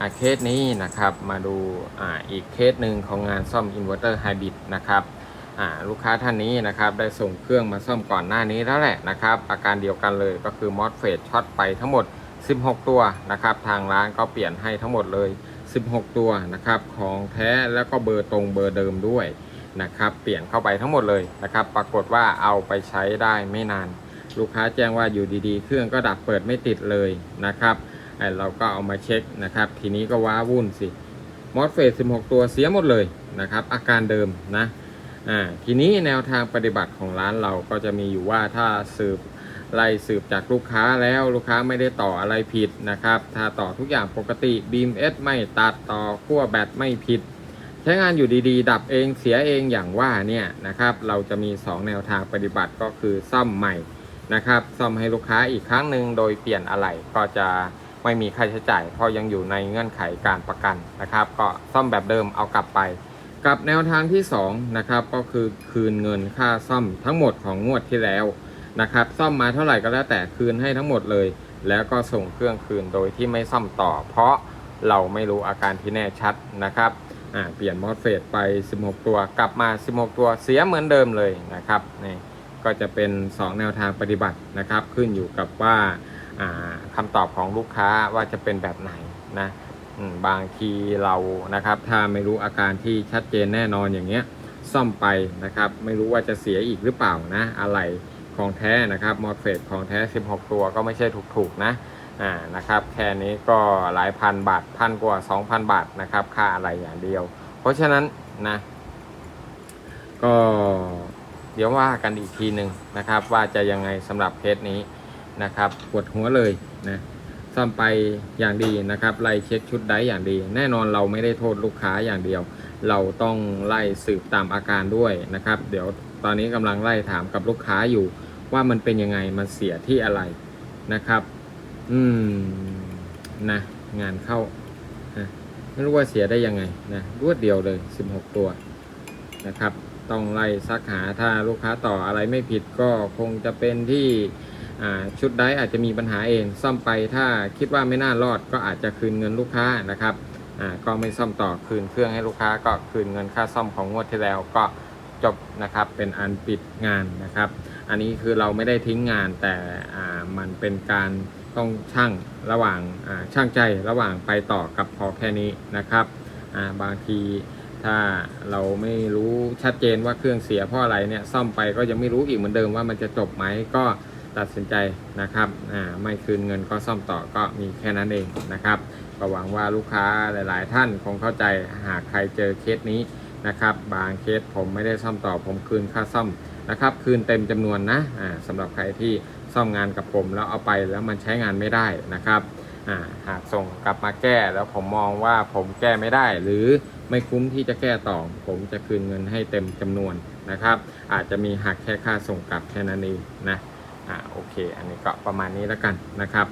อาเคสนี้นะครับมาดูอ,าอีกเคสหนึ่งของงานซ่อมอินเวอร์เตอร์ไฮบริดนะครับลูกค้าท่านนี้นะครับได้ส่งเครื่องมาซ่อมก่อนหน้านี้แล้วแหละนะครับอาการเดียวกันเลยก็คือมอสเฟตช็อตไปทั้งหมด 16 ตัวนะครับทางร้านก็เปลี่ยนให้ทั้งหมดเลย 16 ตัวนะครับของแท้แล้วก็เบอร์ตรงเบอร์เดิมด้วยนะครับเปลี่ยนเข้าไปทั้งหมดเลยนะครับปรากฏว่าเอาไปใช้ได้ไม่นาน ลูกค้าแจ้งว่าอยู่ดีๆ เครื่องก็ดับเปิดไม่ติดเลยนะครับ เราก็เอามาเช็คนะครับ ทีนี้ก็ว้าวุ่นสิมอสเฟส16 ตัวเสียหมดเลยนะครับ อาการเดิมนะอ่าทีนี้แนวทางปฏิบัติของร้านเราก็จะมีอยู่ว่าถ้าสืบไล่สืบจากลูกค้าแล้วลูกค้าไม่ได้ต่ออะไรผิดนะครับ ถ้าต่อทุกอย่างปกติบีมเอสไม่ตัดต่อขั้วแบตไม่ผิด ใช้งานอยู่ดีๆ ดับเองเสียเองอย่างว่าเนี่ยนะครับ เราจะมี 2 แนวทางปฏิบัติก็คือซ่อมใหม่นะครับ ซ่อมให้ลูกค้าอีกครั้งหนึ่งโดยเปลี่ยนอะไหล่ก็จะ ไม่มีค่าใช้จ่ายเพราะยังอยู่ในเงื่อนไขการประกันนะครับ ก็ซ่อมแบบเดิมเอากลับไป กับแนวทางที่2นะครับก็คือคืนเงินค่าซ่อมทั้งหมดของงวดที่แล้วนะครับซ่อมมาเท่าไหร่ก็แล้วแต่คืนให้ทั้งหมดเลย แล้วก็ส่งเครื่องคืนโดยที่ไม่ซ่อมต่อ เพราะเราไม่รู้อาการที่แน่ชัดนะครับอ่าเปลี่ยนมอสเฟตไป 16 ตัวกลับมา 16 ตัวเสียเหมือนเดิมเลยนะครับนี่ก็จะเป็น 2 แนวทางปฏิบัตินะครับ ขึ้นอยู่กับว่า อ่าคำตอบของลูกค้าว่าจะเป็นแบบไหนนะบางทีเรานะครับ ถ้าไม่รู้อาการที่ชัดเจนแน่นอนอย่างเงี้ยซ่อมไปนะครับ ไม่รู้ว่าจะเสียอีกหรือเปล่านะ อะไรของแท้นะครับมอสเฟตของแท้ 16 ตัวก็ไม่ใช่ถูกๆนะอ่านะครับ แค่นี้ก็หลายพันบาทพันกว่า 2,000 บาทนะครับ ค่าอะไรอย่างเดียว เพราะฉะนั้นนะก็เดี๋ยวว่ากันอีกทีหนึ่งนะครับ ว่าจะยังไงสำหรับเคสนี้ นะครับปวดหัวเลยนะซ่อมไปอย่างดีนะครับไล่เช็คชุดได้อย่างดี แน่นอนเราไม่ได้โทษลูกค้าอย่างเดียว เราต้องไล่สืบตามอาการด้วยนะครับ เดี๋ยวตอนนี้กำลังไล่ถามกับลูกค้าอยู่ ว่ามันเป็นยังไงมันเสียที่อะไรนะครับ อืมนะงานเข้านะไม่รู้ว่าเสียได้ยังไงนะรวดเดียวเลย 16 ตัวนะครับ ต้องไล่ซักหาถ้าลูกค้าต่ออะไรไม่ผิดก็คงจะเป็นที่ ชุดได้อาจจะมีปัญหาเอง ซ่อมไปถ้าคิดว่าไม่น่ารอดก็อาจจะคืนเงินลูกค้านะครับก็ไม่ซ่อมต่อคืนเครื่องให้ลูกค้าก็คืนเงินค่าซ่อมของงวดที่แล้วก็จบนะครับเป็นอันปิดงานนะครับ อันนี้คือเราไม่ได้ทิ้งงานแต่มันเป็นการต้องช่างระหว่างช่างใจระหว่างไปต่อกับพอแค่นี้นะครับบางทีถ้าเราไม่รู้ชัดเจนว่าเครื่องเสียเพราะอะไรเนี่ยซ่อมไปก็ยังไม่รู้อีกเหมือนเดิมว่ามันจะจบไหมก็ ตัดสินใจนะครับอ่าไม่คืนเงินก็ซ่อมต่อก็มีแค่นั้นเองนะครับก็หวังว่าลูกค้าหลาย ๆ ท่านคงเข้าใจหากใครเจอเคสนี้นะครับ บางเคสผมไม่ได้ซ่อมต่อผมคืนค่าซ่อมนะครับ คืนเต็มจำนวนนะอ่าสำหรับใครที่ซ่อมงานกับผมแล้วเอาไปแล้วมันใช้งานไม่ได้นะครับอ่าหากส่งกลับมาแก้แล้วผมมองว่าผมแก้ไม่ได้ หรือไม่คุ้มที่จะแก้ต่อ ผมจะคืนเงินให้เต็มจำนวนนะครับ อาจจะมีหักแค่ค่าส่งกลับแค่นั้นเองนะ อ่าโอเค อันนี้ก็ประมาณนี้แล้วกันนะครับ